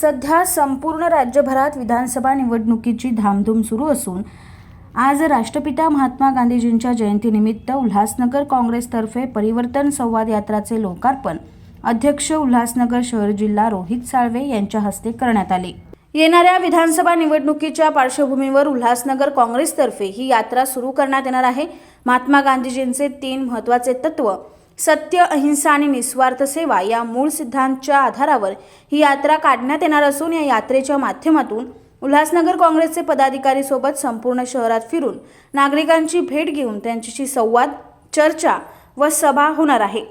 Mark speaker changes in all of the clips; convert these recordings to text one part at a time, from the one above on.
Speaker 1: सध्या संपूर्ण राज्यभरात विधानसभा निवडणुकीची धामधूम सुरू असून आज राष्ट्रपिता महात्मा गांधीजींच्या जयंतीनिमित्त उल्हासनगर काँग्रेसतर्फे परिवर्तन संवाद यात्राचे लोकार्पण अध्यक्ष उल्हासनगर शहर जिल्हा रोहित साळवे यांच्या हस्ते करण्यात आले. येणाऱ्या विधानसभा निवडणुकीच्या पार्श्वभूमीवर उल्हासनगर काँग्रेसतर्फे ही यात्रा सुरू करण्यात येणार आहे. महात्मा गांधीजींचे तीन महत्त्वाचे तत्व सत्य अहिंसा आणि निस्वार्थ सेवा या मूळ सिद्धांतच्या आधारावर ही यात्रा काढण्यात येणार असून या यात्रेच्या माध्यमातून उल्हासनगर काँग्रेसचे पदाधिकारी सोबत संपूर्ण शहरात फिरून नागरिकांची भेट घेऊन त्यांच्याशी संवाद चर्चा व सभा होणार आहे.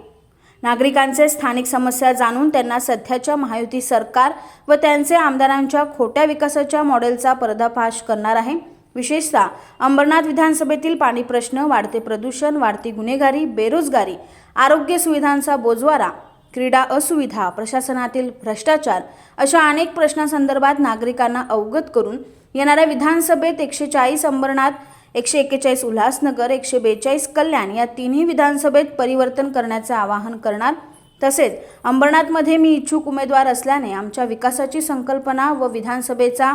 Speaker 1: नागरिकांचे स्थानिक समस्या जाणून त्यांना सध्याच्या महायुती सरकार व त्यांचे आमदारांच्या खोट्या विकासाच्या मॉडेलचा पर्दाफाश करणार आहे. विशेषतः अंबरनाथ विधानसभेतील पाणी प्रश्न वाढते प्रदूषण वाढती गुन्हेगारी बेरोजगारी आरोग्य सुविधांचा बोजवारा क्रीडा असुविधा प्रशासनातील भ्रष्टाचार अशा अनेक प्रश्नांसंदर्भात नागरिकांना अवगत करून येणाऱ्या विधानसभेत एकशे चाळीस अंबरनाथ एकशे एक्केचाळीस उल्हासनगर एकशे बेचाळीस कल्याण या तिन्ही विधानसभेत परिवर्तन करण्याचे आवाहन करणार. तसेच अंबरनाथमध्ये मी इच्छुक उमेदवार असल्याने आमच्या विकासाची संकल्पना व विधानसभेचा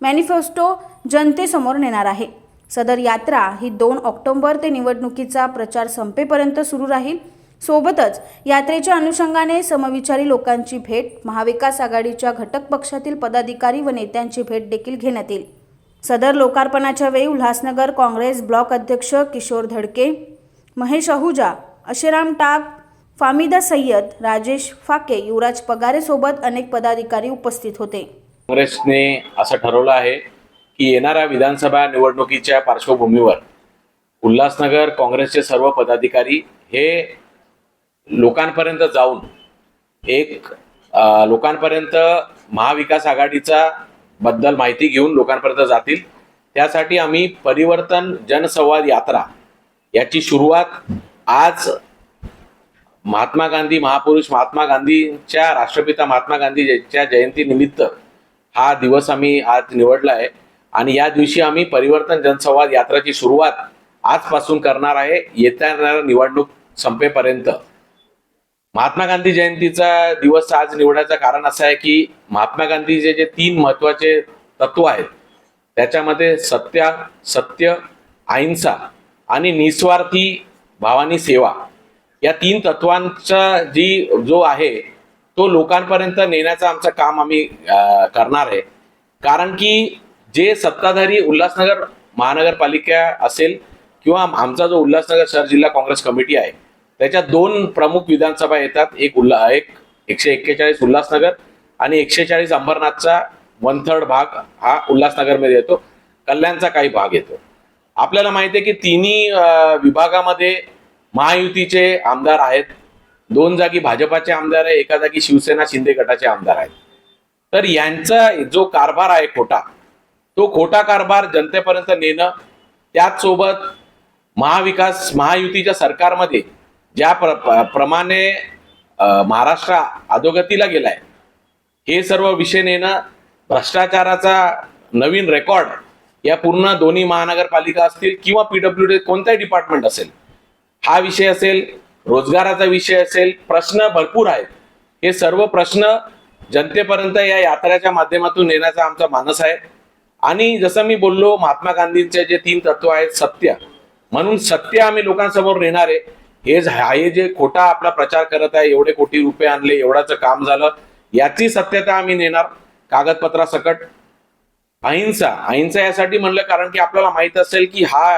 Speaker 1: मॅनिफेस्टो जनतेसमोर नेणार आहे. सदर यात्रा ही दोन ऑक्टोबर ते निवडणुकीचा प्रचार संपेपर्यंत सुरू राहील. सोबतच यात्रेच्या अनुषंगाने समविचारी लोकांची भेट महाविकास आघाडीच्या घटक पक्षातील पदाधिकारी व नेत्यांची भेट देखील घेण्यात येईल. सदर लोकार्पणाच्या वेळी उल्हासनगर काँग्रेस ब्लॉक अध्यक्ष किशोर धडके महेश अहुजा अशेराम टाक फामिदा सय्यद राजेश फाके युवराज पगारे सोबत अनेक पदाधिकारी उपस्थित होते.
Speaker 2: काँग्रेसने असं ठरवलं आहे की येणाऱ्या विधानसभा निवडणुकीच्या पार्श्वभूमीवर उल्हासनगर काँग्रेसचे सर्व पदाधिकारी हे लोकांपर्यंत जाऊन एक लोकांपर्यंत महाविकास आघाडीचा बद्दल माहिती घेऊन लोकांपर्यंत जातील. त्यासाठी आम्ही परिवर्तन जनसंवाद यात्रा याची सुरुवात आज महात्मा गांधी महापुरुष महात्मा गांधींच्या राष्ट्रपिता महात्मा गांधीच्या जयंतीनिमित्त हा दिवस आम्ही आज निवडला आहे. आणि या दिवशी आम्ही परिवर्तन जनसंवाद यात्राची सुरुवात आजपासून करणार आहे. येत्या निवडणूक संपेपर्यंत. महात्मा गांधी जयंतीचा दिवस आज निवडायचं कारण असं आहे की महात्मा गांधीचे जे तीन महत्त्वाचे तत्व आहेत त्याच्यामध्ये सत्य सत्य अहिंसा आणि निस्वार्थी भावानी सेवा या तीन तत्वांचा जी जो आहे तो लोकांपर्यंत नेण्याचं आमचं काम आम्ही करणार आहे. कारण की जे सत्ताधारी उल्हासनगर महानगरपालिका असेल किंवा आमचा जो उल्हासनगर शहर जिल्हा काँग्रेस कमिटी आहे त्याच्यात दोन प्रमुख विधानसभा येतात. एक उल्हा एक एकशे एक्केचाळीस उल्हासनगर आणि एकशे चाळीस अंबरनाथचा वन थर्ड भाग हा उल्हासनगरमध्ये येतो. कल्याणचा काही भाग येतो. आपल्याला माहिती आहे की तिन्ही विभागामध्ये महायुतीचे आमदार आहेत. दोन जागी भाजपाचे आमदार आहे एका जागी शिवसेना शिंदे गटाचे आमदार आहेत. तर यांचा जो कारभार आहे खोटा तो खोटा कारभार जनतेपर्यंत नेणं त्याचसोबत महाविकास महायुतीच्या सरकारमध्ये ज्या प्र प्रमाणे महाराष्ट्र अधोगतीला गेलाय हे सर्व विषय नेणं भ्रष्टाचाराचा नवीन रेकॉर्ड या पूर्ण दोन्ही महानगरपालिका असतील किंवा पीडब्ल्यू डी कोणताही डिपार्टमेंट असेल हा विषय असेल रोजगाराचा विषय असेल प्रश्न भरपूर आहेत. हे सर्व प्रश्न जनतेपर्यंत या यात्रेच्या माध्यमातून नेण्याचा आमचा मानस आहे. आणि जसं मी बोललो महात्मा गांधींचे जे तीन तत्व आहेत सत्य. म्हणून सत्य आम्ही लोकांसमोर नेणार. आहे हे हे जे खोटा आपला प्रचार करत आहे एवढे कोटी रुपये आणले एवढाचं काम झालं याची सत्यता आम्ही नेणार कागदपत्रासकट अहिंसा अहिंसा यासाठी म्हणलं कारण की आपल्याला माहीत असेल की हा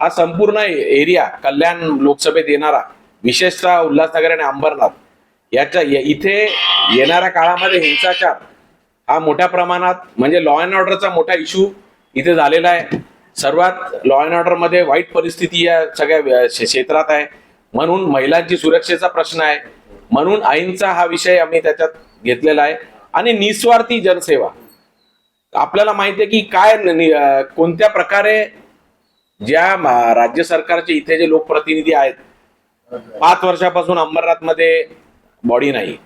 Speaker 2: हा संपूर्ण एरिया कल्याण लोकसभेत येणारा विशेषतः उल्हासनगर आणि अंबरनाथ याच्या इथे येणाऱ्या काळामध्ये हिंसाचार हा मोठ्या प्रमाणात म्हणजे लॉ अँड ऑर्डरचा मोठा इश्यू इथे झालेला आहे. सर्वात लॉ अँड ऑर्डरमध्ये वाईट परिस्थिती या सगळ्या क्षेत्रात आहे. म्हणून महिलांची सुरक्षेचा प्रश्न आहे. म्हणून अहिंसा हा विषय आम्ही त्याच्यात घेतलेला आहे. आणि निस्वार्थी जनसेवा. आपल्याला माहिती आहे की काय कोणत्या प्रकारे ज्या राज्य सरकारचे इथे जे लोकप्रतिनिधी आहेत पाच वर्षापासून अंबरनाथमध्ये बॉडी नाही.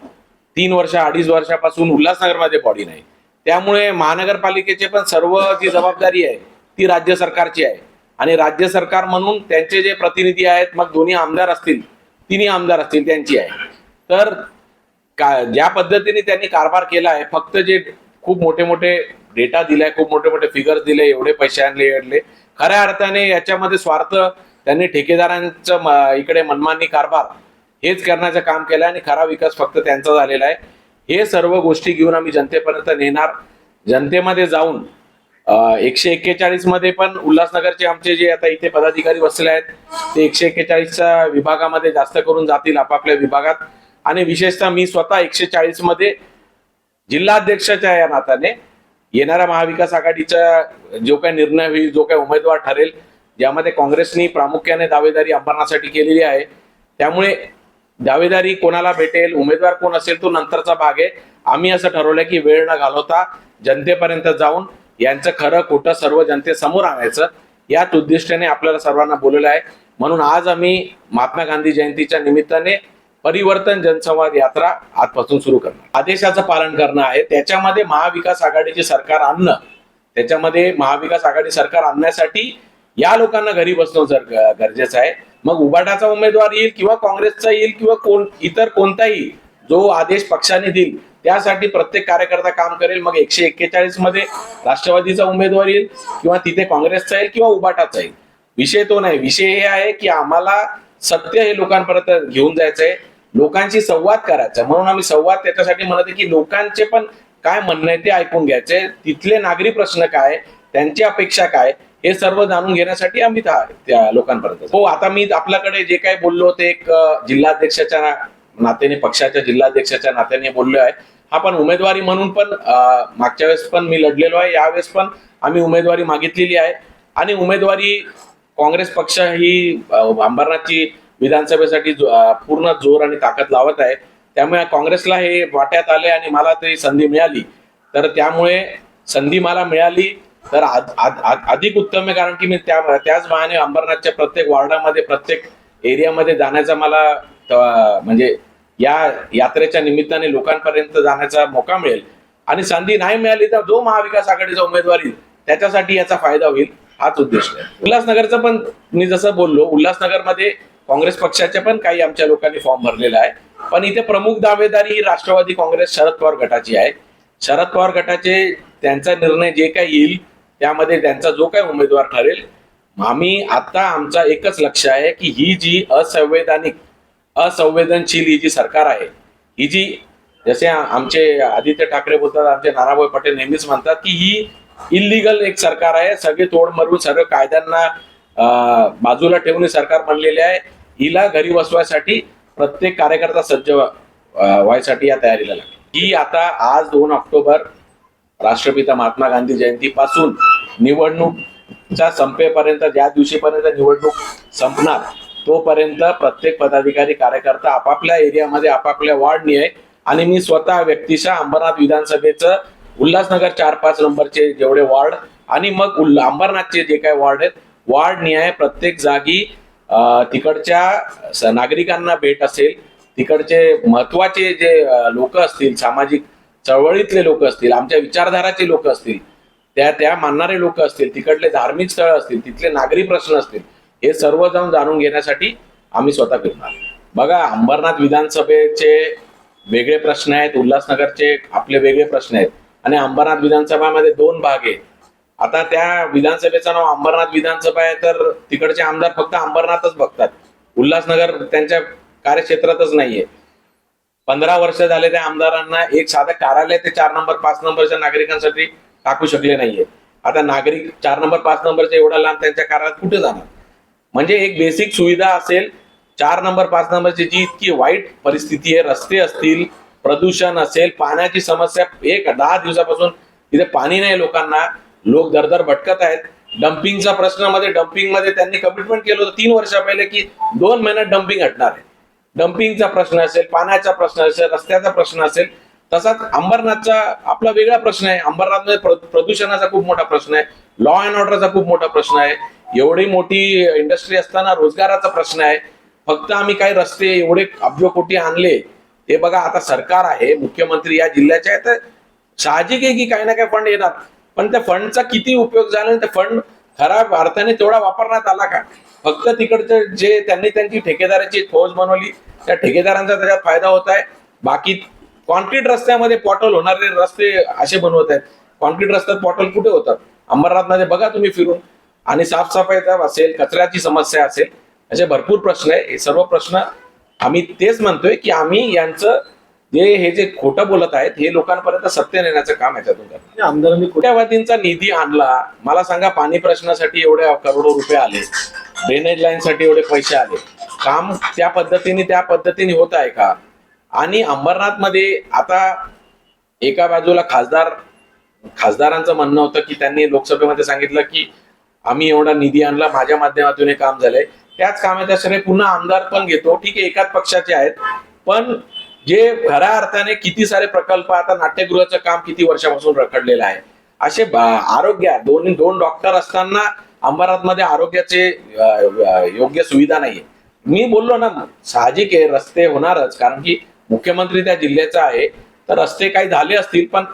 Speaker 2: तीन वर्ष अडीच वर्षापासून उल्हासनगरमध्ये बॉडी नाही. त्यामुळे महानगरपालिकेचे पण सर्व जी जबाबदारी आहे ती राज्य सरकारची आहे. आणि राज्य सरकार म्हणून त्यांचे जे प्रतिनिधी आहेत मग दोन्ही आमदार असतील तिन्ही आमदार असतील त्यांची आहे. तर का ज्या पद्धतीने त्यांनी कारभार केला आहे फक्त जे खूप मोठे मोठे डेटा दिलाय खूप मोठे मोठे फिगर्स दिले एवढे पैसे आणले आणले खऱ्या अर्थाने याच्यामध्ये स्वार्थ त्यांनी ठेकेदारांचं इकडे मनमानी कारभार हेच करण्याचं काम केलं आणि खरा विकास फक्त त्यांचा झालेला आहे. हे सर्व गोष्टी घेऊन आम्ही जनतेपर्यंत नेणार. जनतेमध्ये जाऊन एकशे एक्केचाळीसमध्ये पण उल्हासनगरचे आमचे जे आता इथे पदाधिकारी बसले आहेत ते एकशे एक्केचाळीसच्या विभागामध्ये जास्त करून जातील आपापल्या विभागात. आणि विशेषतः मी स्वतः एकशे चाळीसमध्ये जिल्हाध्यक्षाच्या या नात्याने येणाऱ्या महाविकास आघाडीचा जो काही निर्णय होईल जो काही उमेदवार ठरेल ज्यामध्ये काँग्रेसनी प्रामुख्याने दावेदारी अंबरनासाठी केलेली आहे. त्यामुळे दावेदारी कोणाला भेटेल उमेदवार कोण असेल तो नंतरचा भाग आहे. आम्ही असं ठरवलंय की वेळ न घालवता जनतेपर्यंत जाऊन यांचं खरं खोटं सर्व जनतेसमोर आणायचं याच उद्दिष्टाने आपल्याला सर्वांना बोलवलं आहे. म्हणून आज आम्ही महात्मा गांधी जयंतीच्या निमित्ताने परिवर्तन जनसंवाद यात्रा आजपासून सुरू करणार. आदेशाचं पालन करणं आहे. त्याच्यामध्ये महाविकास आघाडीचे सरकार आणणं त्याच्यामध्ये महाविकास आघाडी सरकार आणण्यासाठी या लोकांना घरी बसणं जर गरजेचं आहे. मग उबाटाचा उमेदवार येईल किंवा काँग्रेसचा येईल किंवा कोण इतर कोणताही जो आदेश पक्षाने देईल त्यासाठी प्रत्येक कार्यकर्ता काम करेल. मग एकशे एक्केचाळीसमध्ये राष्ट्रवादीचा उमेदवार येईल किंवा तिथे काँग्रेसचा येईल किंवा उबाटाचा येईल. विषय तो नाही. विषय हे आहे की आम्हाला सत्य हे लोकांपर्यंत घेऊन जायचंय. लोकांशी संवाद करायचा. म्हणून आम्ही संवाद त्याच्यासाठी म्हणत आहे की लोकांचे पण काय म्हणणं आहे ते ऐकून घ्यायचे. तिथले नागरी प्रश्न काय? त्यांची अपेक्षा काय? हे सर्व जाणून घेण्यासाठी आम्ही त्या लोकांपर्यंत हो आता मी आपल्याकडे जे काही बोललो ते एक जिल्हाध्यक्षाच्या नात्याने पक्षाच्या जिल्हाध्यक्षाच्या नात्याने बोललो आहे हा पण उमेदवारी म्हणून पण मागच्या वेळेस पण मी लढलेलो आहे. यावेळेस पण आम्ही उमेदवारी मागितलेली आहे. आणि उमेदवारी काँग्रेस पक्ष ही अंबरनाथची विधानसभेसाठी जो- पूर्ण जोर आणि ताकद लावत आहे. त्यामुळे काँग्रेसला हे वाट्यात आले आणि मला ते संधी मिळाली. तर त्यामुळे संधी मला मिळाली. तर अधिक उत्तम आहे कारण की मी त्या त्याच बहाने अंबरनाथच्या प्रत्येक वॉर्डामध्ये प्रत्येक एरियामध्ये जाण्याचा मला म्हणजे या यात्रेच्या निमित्ताने लोकांपर्यंत जाण्याचा मोका मिळेल. आणि संधी नाही मिळाली तर जो महाविकास आघाडीचा उमेदवार येईल त्याच्यासाठी याचा फायदा होईल हाच उद्देश आहे. उल्हासनगरचं पण मी जसं बोललो उल्हासनगरमध्ये काँग्रेस पक्षाच्या पण काही आमच्या लोकांनी फॉर्म भरलेला आहे. पण इथे प्रमुख दावेदारी ही राष्ट्रवादी काँग्रेस शरद पवार गटाची आहे. शरद पवार गटाचे त्यांचा निर्णय जे काही येईल त्यामध्ये त्यांचा जो काही उमेदवार ठरेल आम्ही आता आमचा एकच लक्ष आहे की ही जी असंवैधानिक असंवेदनशील ही जी सरकार आहे ही जी जसे आमचे आदित्य ठाकरे बोलतात आमचे नानाभाई पटेल नेहमीच म्हणतात की ही इलिगल एक सरकार आहे सगळे तोड मरून सर्व कायद्यांना बाजूला ठेवून सरकार बनलेले आहे. हिला घरी बसवायसाठी प्रत्येक कार्यकर्ता सज्ज व्हायसाठी या तयारीला लागते ही आता आज दोन ऑक्टोबर राष्ट्रपिता महात्मा गांधी जयंतीपासून निवडणूकच्या संपेपर्यंत ज्या दिवशीपर्यंत निवडणूक संपणार तोपर्यंत प्रत्येक पदाधिकारी कार्यकर्ता आपापल्या एरियामध्ये आपापल्या वार्डनी आहे. आणि मी स्वतः व्यक्तिशः अंबरनाथ विधानसभेचं उल्हासनगर चार पाच नंबरचे जेवढे वॉर्ड आणि मग उल्हा अंबरनाथचे जे काही वॉर्ड आहेत वार्ड निहाय प्रत्येक जागी तिकडच्या नागरिकांना भेट असेल तिकडचे महत्त्वाचे जे लोक असतील सामाजिक चळवळीतले लोक असतील आमच्या विचारधाराचे लोक असतील त्या त्या मानणारे लोक असतील तिकडले धार्मिक स्थळ असतील तिथले नागरी प्रश्न असतील हे सर्व जाऊन जाणून घेण्यासाठी आम्ही स्वतः फिरणार. बघा अंबरनाथ विधानसभेचे वेगळे प्रश्न आहेत उल्हासनगरचे आपले वेगळे प्रश्न आहेत आणि अंबरनाथ विधानसभामध्ये दोन भाग आहेत. आता त्या विधानसभेचं नाव अंबरनाथ विधानसभा आहे तर तिकडचे आमदार फक्त अंबरनाथच बघतात. उल्हासनगर त्यांच्या कार्यक्षेत्रातच नाहीये. पंधरा वर्ष झाले त्या आमदारांना एक साधं कार्यालय ते चार नंबर पाच नंबरच्या नागरिकांसाठी टाकू शकले नाहीये. आता नागरिक चार नंबर पाच नंबरच्या एवढा लांब त्यांच्या कार्यालयात कुठे जाणार? म्हणजे एक बेसिक सुविधा असेल चार नंबर पाच नंबरची जी इतकी वाईट परिस्थिती आहे रस्ते असतील प्रदूषण असेल पाण्याची समस्या एक दहा दिवसापासून तिथे पाणी नाही लोकांना लोक दरदर भटकत आहेत. डम्पिंगचा प्रश्नमध्ये डम्पिंगमध्ये त्यांनी कमिटमेंट केलं होतं तीन वर्षा पहिले की दोन महिन्यात डम्पिंग हटणार आहे. डम्पिंगचा प्रश्न असेल पाण्याचा प्रश्न असेल रस्त्याचा प्रश्न असेल तसाच अंबरनाथचा आपला वेगळा प्रश्न आहे. अंबरनाथमध्ये प्रदूषणाचा खूप मोठा प्रश्न आहे. लॉ अँड ऑर्डरचा खूप मोठा प्रश्न आहे. एवढी मोठी इंडस्ट्री असताना रोजगाराचा प्रश्न आहे. फक्त आम्ही काही रस्ते एवढे अब्जोकोटी आणले हे बघा आता सरकार आहे मुख्यमंत्री या जिल्ह्याचे आहे तर साहजिक आहे की काही ना काही फंड येणार पण त्या फंडचा किती उपयोग झाला आणि फंड खराब अर्थाने तेवढा वापरण्यात आला का? फक्त तिकडचं जे त्यांनी त्यांची ठेकेदाराची फौज बनवली त्या ठेकेदारांचा त्याच्यात फायदा होत आहे. बाकी कॉन्क्रीट रस्त्यामध्ये पॉटल होणारे रस्ते असे बनवत आहेत. कॉन्क्रीट रस्त्यात पॉटल कुठे होतात? अंबरनाथमध्ये बघा तुम्ही फिरून. आणि साफसफाईचा असेल कचऱ्याची समस्या असेल असे भरपूर प्रश्न आहे. हे सर्व प्रश्न आम्ही तेच म्हणतोय की आम्ही यांचं जे हे जे खोटं बोलत आहेत हे लोकांपर्यंत सत्य नेण्याचं काम याच्यातून करणार
Speaker 3: आमदारांनी
Speaker 2: कोट्यावधींचा निधी आणला. मला सांगा पाणी प्रश्नासाठी एवढे करोडो रुपये आले. ड्रेनेज लाईन साठी एवढे पैसे आले. काम त्या पद्धतीने त्या पद्धतीने होत आहे का? आणि अंबरनाथमध्ये आता एका बाजूला खासदार खासदारांचं म्हणणं होतं की त्यांनी लोकसभेमध्ये सांगितलं की आम्ही एवढा निधी आणला माझ्या माध्यमातून हे काम झालंय. त्याच कामाच्या श्रेय पुन्हा आमदार पण घेतो. ठीक आहे एकाच पक्षाचे आहेत. पण जे खऱ्या अर्थाने किती सारे प्रकल्प आता नाट्यगृहाचं काम किती वर्षापासून रखडलेलं आहे. असे आरोग्य दोन दोन डॉक्टर असताना अंबरातमध्ये आरोग्याचे योग्य सुविधा नाहीये. मी बोललो ना साहजिक आहे रस्ते होणारच. कारण की मुख्यमंत्री त्या जिल्ह्याचा आहे. तर रस्ते काही झाले असतील पण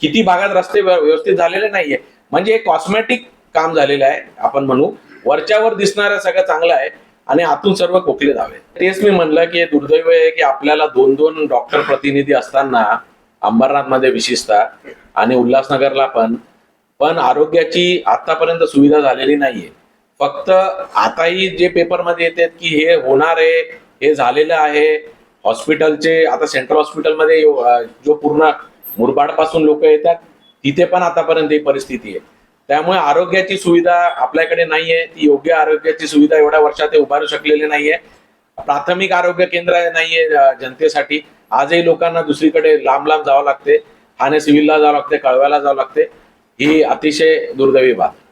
Speaker 2: किती भागात रस्ते व्यवस्थित झालेले नाहीये. म्हणजे कॉस्मेटिक काम झालेलं आहे आपण म्हणू. वरच्यावर दिसणारा सगळं चांगलं आहे आणि आतून सर्व खोकले धावे तेच मी म्हणलं की दुर्दैव आहे की आपल्याला दोन दोन डॉक्टर प्रतिनिधी असताना अंबरनाथमध्ये विशेषतः आणि उल्हासनगरला पण पण आरोग्याची आतापर्यंत सुविधा झालेली नाहीये. फक्त आताही जे पेपरमध्ये येतात की हे होणार आहे हे झालेलं आहे. हॉस्पिटलचे आता सेंट्रल हॉस्पिटलमध्ये जो पूर्ण मुरबाडपासून लोक येतात तिथे पण आतापर्यंत ही परिस्थिती आहे. त्यामुळे आरोग्याची सुविधा आपल्याकडे नाहीये. ती योग्य आरोग्याची सुविधा एवढ्या वर्षात ते उभारू शकलेली नाहीये. प्राथमिक आरोग्य केंद्र नाहीये जनतेसाठी. आजही लोकांना दुसरीकडे लांब लांब जावं लागते. ठाणे सिव्हिलला जावं लागते कळव्याला जावं लागते. ही अतिशय दुर्दैवी बाब.